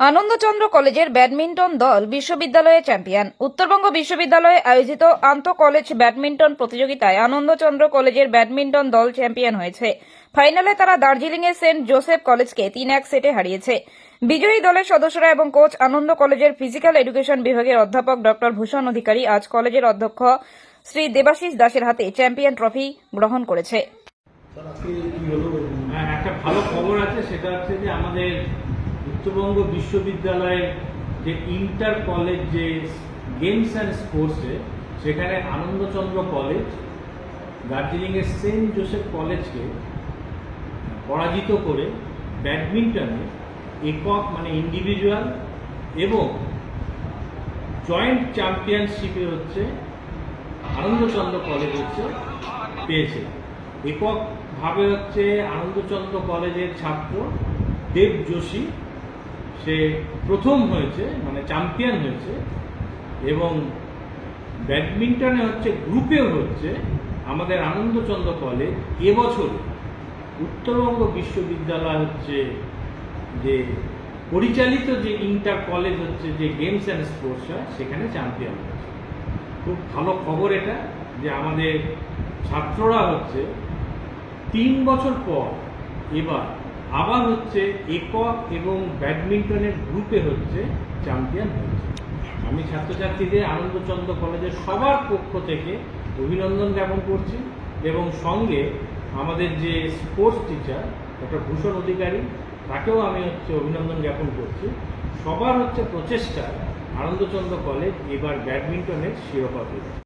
আনন্দচন্দ্র কলেজের ব্যাডমিন্টন দল বিশ্ববিদ্যালয়ে চ্যাম্পিয়ন। উত্তরবঙ্গ বিশ্ববিদ্যালয়ে আয়োজিত আন্তঃ কলেজ ব্যাডমিন্টন প্রতিযোগিতায় আনন্দচন্দ্র কলেজের ব্যাডমিন্টন দল চ্যাম্পিয়ন হয়েছে। ফাইনালে তারা দার্জিলিংয়ের সেন্ট জোসেফ কলেজকে তিন এক সেটে হারিয়েছে। বিজয়ী দলের সদস্যরা এবং কোচ আনন্দ কলেজের ফিজিক্যাল এডুকেশন বিভাগের অধ্যাপক ডক্টর ভূষণ অধিকারী আজ কলেজের অধ্যক্ষ শ্রী দেবাশিস দাসের হাতে চ্যাম্পিয়ন ট্রফি গ্রহণ করেছে। হ্যাঁ একটা ভালো খবর আছে সেটা হচ্ছে যে আমাদের উত্তরবঙ্গ বিশ্ববিদ্যালয়ের যে ইন্টার কলেজ যে গেমস অ্যান্ড স্পোর্টসে সেখানে আনন্দচন্দ্র কলেজ, দার্জিলিংয়ের সেন্ট জোসেফ কলেজকে পরাজিত করে ব্যাডমিন্টনে একক মানে ইন্ডিভিজুয়াল এবং জয়েন্ট চ্যাম্পিয়নশিপে হচ্ছে আনন্দচন্দ্র কলেজ হচ্ছে পেয়েছে। এককভাবে হচ্ছে আনন্দচন্দ্র কলেজের ছাত্র দেব যোশী সে প্রথম হয়েছে মানে চ্যাম্পিয়ন হয়েছে, এবং ব্যাডমিন্টনে হচ্ছে গ্রুপেও হচ্ছে আমাদের আনন্দচন্দ্র কলেজ এবছর উত্তরবঙ্গ বিশ্ববিদ্যালয় হচ্ছে যে পরিচালিত যে ইন্টার কলেজ হচ্ছে যে গেমস অ্যান্ড স্পোর্টস হয়, সেখানে চ্যাম্পিয়ন হয়েছে। খুব ভালো খবর এটা যে আমাদের ছাত্ররা হচ্ছে তিন বছর পর এবার আবার হচ্ছে একক এবং ব্যাডমিন্টনের গ্রুপে হচ্ছে চ্যাম্পিয়ন হচ্ছে। আমি ছাত্রছাত্রীদের আনন্দচন্দ্র কলেজের সবার পক্ষ থেকে অভিনন্দন জ্ঞাপন করছি এবং সঙ্গে আমাদের যে sports teacher, doctor Bhushan Adhikari, তাকেও আমি হচ্ছে অভিনন্দন জ্ঞাপন করছি। সবার হচ্ছে প্রচেষ্টা আনন্দচন্দ্র কলেজ এবার ব্যাডমিন্টনের শিরোপা পেয়েছে